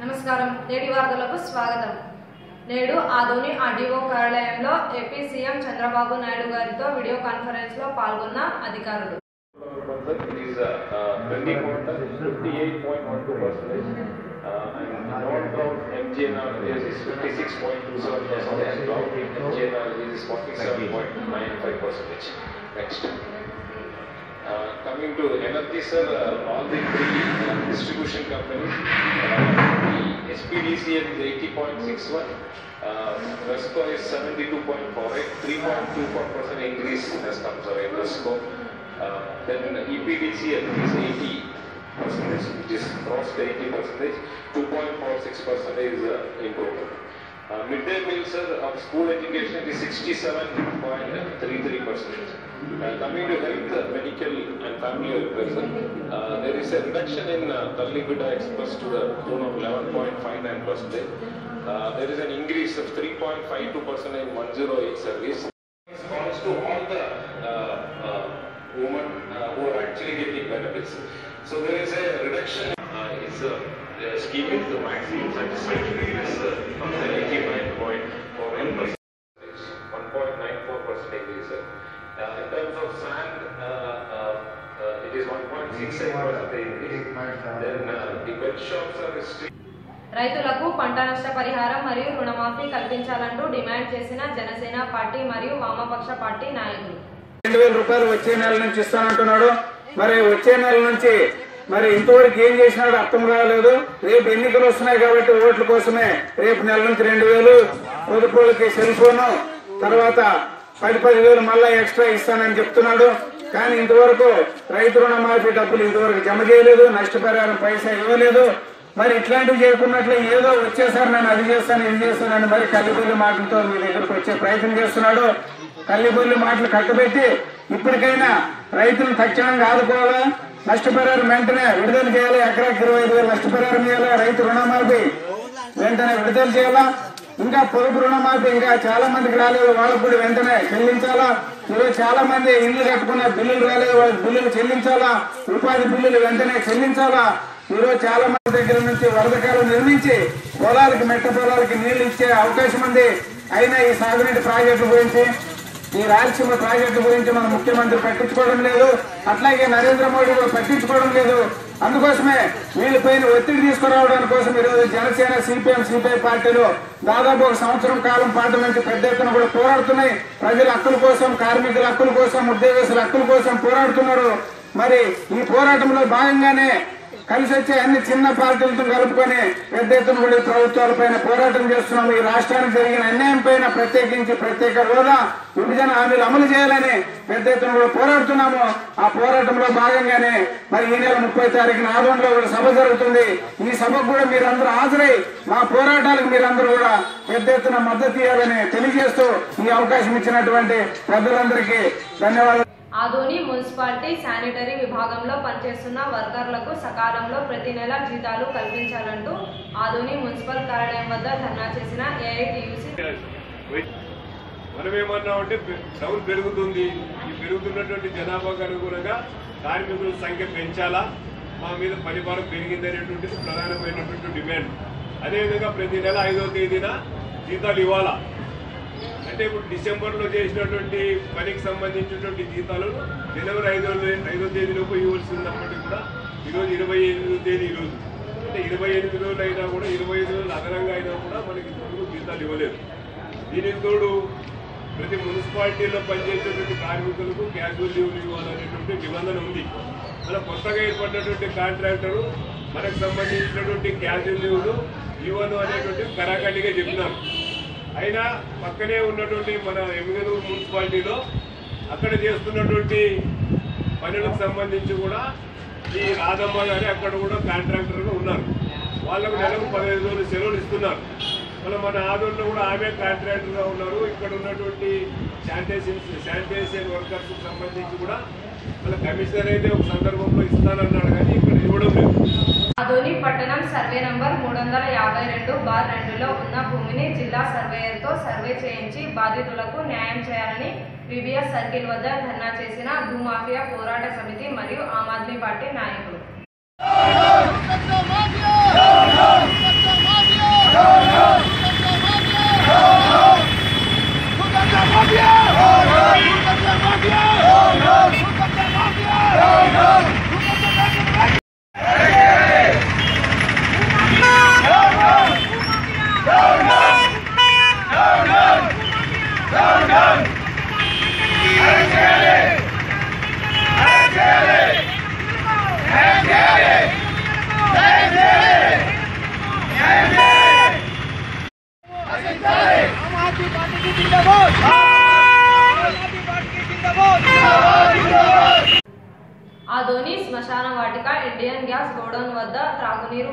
నమస్కారం. నేటి వార్తలకు స్వాగతం. నేడు ఆధుని ఆర్డీఓ కార్యాలయంలో ఏపీ సీఎం చంద్రబాబు నాయుడు గారితో వీడియో కాన్ఫరెన్స్లో పాల్గొన్న అధికారులు. Uh, coming to NLT, sir, uh, all the three uh, distribution companies, uh, SPDCL is 80.61, uh, Resco is 72.48, 3.24% increase has come, in Resco. Uh, Then EPDCL is 80 percentage, which is crossed 80 percentage, 2.46 percent is uh, improvement. Uh, Midday meal, sir, of school education is 67.33 percent. Uh, Coming to health, uh, medical and family welfare, sir, uh, there is a reduction in uh, Tallipita Express to the tune of 11.59 percent. Uh, There is an increase of 3.52 percent in 108 service. Response to all the uh, women who are actually getting benefits. So there is a reduction. Is uh, the scheme is the maximum satisfaction is uh, from the 89.48 percent. 1.94 percent is uh, uh, in terms of sand, uh, uh, uh, it is 1.68 percent increase. Then uh, the pet shops are restricted. రైతులకు పంట నష్ట పరిహారం మరియు రుణమాఫీ కల్పించాలంటూ demand చేసిన Janasena party మరియు వామపక్ష party నాయకులు రెండు వేల రూపాయలు వచ్చే నెల నుంచి ఇస్తానంటున్నాడు మరి వచ్చే నెల నుంచి మరి ఇంతవరకు ఏం చేసినాడో అర్థం కాలేదు. రేపు ఎన్నికలు వస్తున్నాయి కాబట్టి ఓట్ల కోసమే రేపు నెల నుంచి రెండు వేలు పొదుపులకి సెల్ ఫోను తర్వాత పది పది వేలు మళ్ళా ఎక్స్ట్రా ఇస్తానని చెప్తున్నాడు. కానీ ఇంతవరకు రైతు రుణమాఫీ డబ్బులు ఇంతవరకు జమ చేయలేదు నష్టపరిహారం పైసా ఇవ్వలేదు. మరి ఇట్లాంటివి చేయకున్నట్లు ఏదో వచ్చేసారి నేను అది చేస్తాను ఇది చేస్తానని మరి కల్లిపల్లి మాటలతో మీ దగ్గరకు వచ్చే ప్రయత్నం చేస్తున్నాడు. కల్లిపల్లి మాటలు కట్టబెట్టి ఇప్పటికైనా రైతులను తక్షణంగా ఆదుకోవాలా? నష్టపరిహారం వెంటనే విడుదల చేయాలి. ఎకరాకి ఇరవై ఐదు వేలు నష్టపరిహారం చేయాలి రైతు రుణమాఫీ వెంటనే విడుదల చేయాలా? ఇంకా పొదుపు రుణమాఫీ ఇంకా చాలా మందికి రాలేదు. వాళ్ళకు కూడా వెంటనే చెల్లించాలా? ఈరోజు చాలా మంది ఇల్లు కట్టుకున్న బిల్లులు రాలేదు. వాళ్ళ బిల్లులు చెల్లించాలా? ఉపాధి బిల్లులు వెంటనే చెల్లించాలా? ఈరోజు చాలా మంది దగ్గర నుంచి వరదకాలు నిర్మించి పొలాలకి మెట్ట పొలాలకి నీళ్ళు ఇచ్చే అవకాశం ఉంది. అయినా ఈ సాగునీటి ప్రాజెక్టుల గురించి ఈ రాయలసీమ ప్రాజెక్టు గురించి మన ముఖ్యమంత్రి పట్టించుకోవడం లేదు. అట్లాగే నరేంద్ర మోడీ కూడా పట్టించుకోవడం లేదు. అందుకోసమే వీళ్ళపైన ఒత్తిడి తీసుకురావడానికి కోసం ఈరోజు జనసేన సిపిఎం సిపిఐ పార్టీలు దాదాపు ఒక సంవత్సరం కాలం పాటు నుంచి పెద్ద ఎత్తున కూడా పోరాడుతున్నాయి. ప్రజల హక్కుల కోసం కార్మికుల హక్కుల కోసం ఉద్యోగస్తుల హక్కుల కోసం పోరాడుతున్నారు. మరి ఈ పోరాటంలో భాగంగానే కలిసి వచ్చే అన్ని చిన్న పార్టీలతో కలుపుకొని పెద్ద ఎత్తున కూడా ఈ ప్రభుత్వాలపైన పోరాటం చేస్తున్నాము. ఈ రాష్ట్రానికి జరిగిన అన్యాయం పైన ప్రత్యేకించి ప్రత్యేక హోదా విభజన హామీలు అమలు చేయాలని పెద్ద ఎత్తున కూడా పోరాడుతున్నాము. ఆ పోరాటంలో భాగంగానే మరి ఈ నెల ముప్పై తారీఖున ఆదంలో కూడా సభ జరుగుతుంది. ఈ సభకు కూడా మీరందరూ హాజరై మా పోరాటాలకు మీరందరూ కూడా పెద్ద ఎత్తున మద్దతు ఇవ్వాలని తెలియజేస్తూ ఈ అవకాశం ఇచ్చినటువంటి పెద్దలందరికీ ధన్యవాదాలు. ఆదోని మున్సిపాలిటీ శానిటరీ విభాగంలో పనిచేస్తున్న వర్కర్లకు సకాలంలో ప్రతి నెల జీతాలు కల్పించాలంటూ ఆదోని మున్సిపల్ కార్యాలయం వద్ద ధర్నా చేసిన ఏఐటియుసి మనం ఏమన్నామంటే టౌన్ పెరుగుతుంది. ఈ పెరుగుతున్నటువంటి జనాభాకు అనుగుణంగా కార్మికుల సంఖ్య పెంచాలా? మా మీద పనిభారం పెరిగింది అనేటువంటిది ప్రధానమైనటువంటి డిమాండ్. అదేవిధంగా ప్రతి నెల ఐదో తేదీన జీతాలు ఇవ్వాలా? అంటే ఇప్పుడు డిసెంబర్లో చేసినటువంటి పనికి సంబంధించినటువంటి జీతాలను జనవరి ఐదో ఐదో తేదీలోపు ఇవ్వాల్సి ఉన్నప్పటికీ కూడా ఈరోజు ఇరవై ఎనిమిదో తేదీ ఈరోజు. అంటే ఇరవై ఎనిమిది రోజులు అయినా కూడా ఇరవై ఐదు రోజులు అదనంగా అయినా కూడా మనకి ఇంతవరకు జీతాలు ఇవ్వలేదు. దీనికి తోడు ప్రతి మున్సిపాలిటీలో పనిచేసేటువంటి కార్మికులకు క్యాజువల్ లీవ్లు ఇవ్వాలనేటువంటి నిబంధన ఉంది. మన కొత్తగా ఏర్పడినటువంటి కాంట్రాక్టరు మనకు సంబంధించినటువంటి క్యాజువల్ లీవ్లు ఇవ్వను అనేటువంటి కరాఖండిగా చెప్పినారు. అయినా పక్కనే ఉన్నటువంటి మన ఎమ్మెగనూరు మున్సిపాలిటీలో అక్కడ చేస్తున్నటువంటి పనులకు సంబంధించి కూడా ఈ రాధమ్మ గారి అక్కడ కూడా కాంట్రాక్టర్గా ఉన్నారు. వాళ్ళకు నెలకు పదహైదు రోజులు సెలవులు ఇస్తున్నారు. మళ్ళీ మన ఆదోళనలో కూడా ఆమె కాంట్రాక్టర్గా ఉన్నారు. ఇక్కడ ఉన్నటువంటి శానిటైజేషన్ శానిటైజేషన్ వర్కర్స్కి సంబంధించి కూడా మళ్ళీ కమిషనర్ అయితే ఒక సందర్భంలో ఇస్తానన్నాడు కానీ ఇక్కడ ఇవ్వడం లేదు. ఆదోని పట్టణం సర్వే నంబర్ మూడు వందల యాభై రెండు బార్ రెండులో ఉన్న భూమిని జిల్లా సర్వేయర్తో సర్వే చేయించి బాధితులకు న్యాయం చేయాలని వివిఎస్ సర్కిల్ వద్ద ధర్నా చేసిన భూమాఫియా పోరాట సమితి మరియు ఆమ్ ఆద్మీ పార్టీ నాయకులు.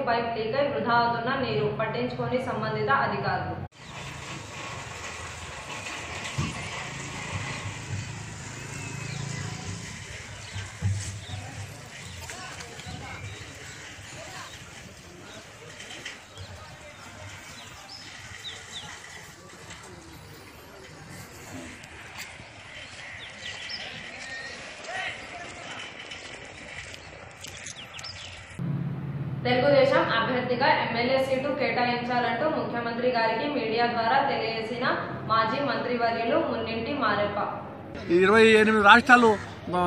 బైక్ లీకై వృధా అవుతున్న నీరు పట్టించుకొని సంబంధిత అధికారులు. అభ్యర్థిగా ఎమ్మెల్యే సీటు కేటాయించాలంటూ ముఖ్యమంత్రి గారికి మీడియా ద్వారా తెలియజేసిన మాజీ మంత్రివర్యులు మున్నింటి మారెప్ప. ఇరవై ఎనిమిది రాష్ట్రాలు ఆ,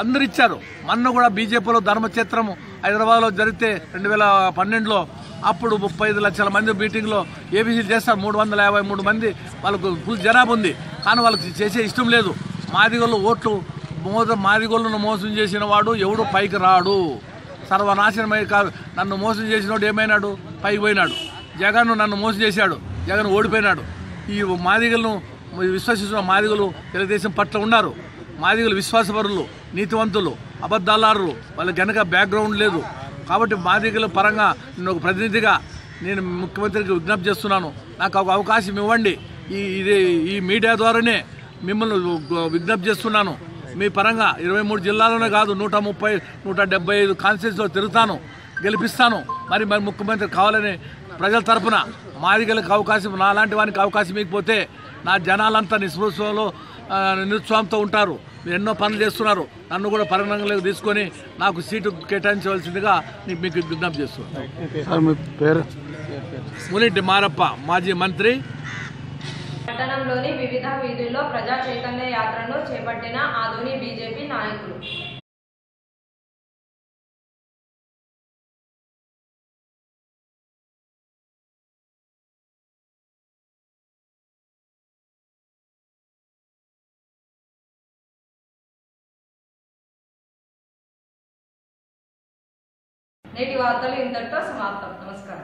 అందరు ఇచ్చారు మొన్న కూడా బీజేపీలో ధర్మచిత్రం హైదరాబాద్లో జరిగితే రెండు వేల పన్నెండులో అప్పుడు ముప్పై ఐదు లక్షల మంది మీటింగ్లో ఏబీసీలు చేస్తారు. మూడు వందల యాభై మూడు మంది వాళ్ళకు ఫుల్ జనాభా ఉంది. కానీ వాళ్ళకి చేసే ఇష్టం లేదు. మాదిగోళ్ళు ఓట్లు మోద మాదిగోళ్ళను మోసం చేసిన వాడు ఎవడు పైకి రాడు? సర్వనాశనమై కాదు. నన్ను మోసం చేసినోడు ఏమైనాడు? పైకి పోయినాడు. జగన్ నన్ను మోసం చేశాడు. జగన్ ఓడిపోయినాడు. ఈ మాదిగలను విశ్వసిస్తున్న మాదిగలు తెలుగుదేశం పట్ల ఉన్నారు. మాదిగలు విశ్వాసపరులు నీతివంతులు అబద్ధాలారులు. వాళ్ళకి గనక బ్యాక్గ్రౌండ్ లేదు. కాబట్టి మాదిగల పరంగా నేను ఒక ప్రతినిధిగా నేను ముఖ్యమంత్రికి విజ్ఞప్తి చేస్తున్నాను. నాకు ఒక అవకాశం ఇవ్వండి. ఈ ఇది ఈ మీడియా ద్వారానే మిమ్మల్ని విజ్ఞప్తి చేస్తున్నాను. మీ పరంగా ఇరవై మూడు జిల్లాలోనే కాదు నూట ముప్పై నూట డెబ్బై ఐదు కాన్స్టిట్యూన్సీలో తిరుగుతాను గెలిపిస్తాను. మరి మరి ముఖ్యమంత్రి కావాలని ప్రజల తరపున మాదిగలకు అవకాశం నాలాంటి వానికి అవకాశం ఇకపోతే నా జనాలంతా నిస్పృహలో ఆ, నిరుత్సాహంతో ఉంటారు. మీరు ఎన్నో పనులు చేస్తున్నారు. నన్ను కూడా పరిగణనలోకి తీసుకొని నాకు సీటు కేటాయించవలసిందిగా మీకు విజ్ఞప్తి చేస్తున్నాను. మునింటి మారప్ప మాజీ మంత్రి. పట్టణంలోని వివిధ వీధుల్లో ప్రజా చైతన్య యాత్రను చేపట్టిన ఆధుని బీజేపీ నాయకులు. నేటి వార్తలు ఇంతటితో సమాప్తం. నమస్కారం.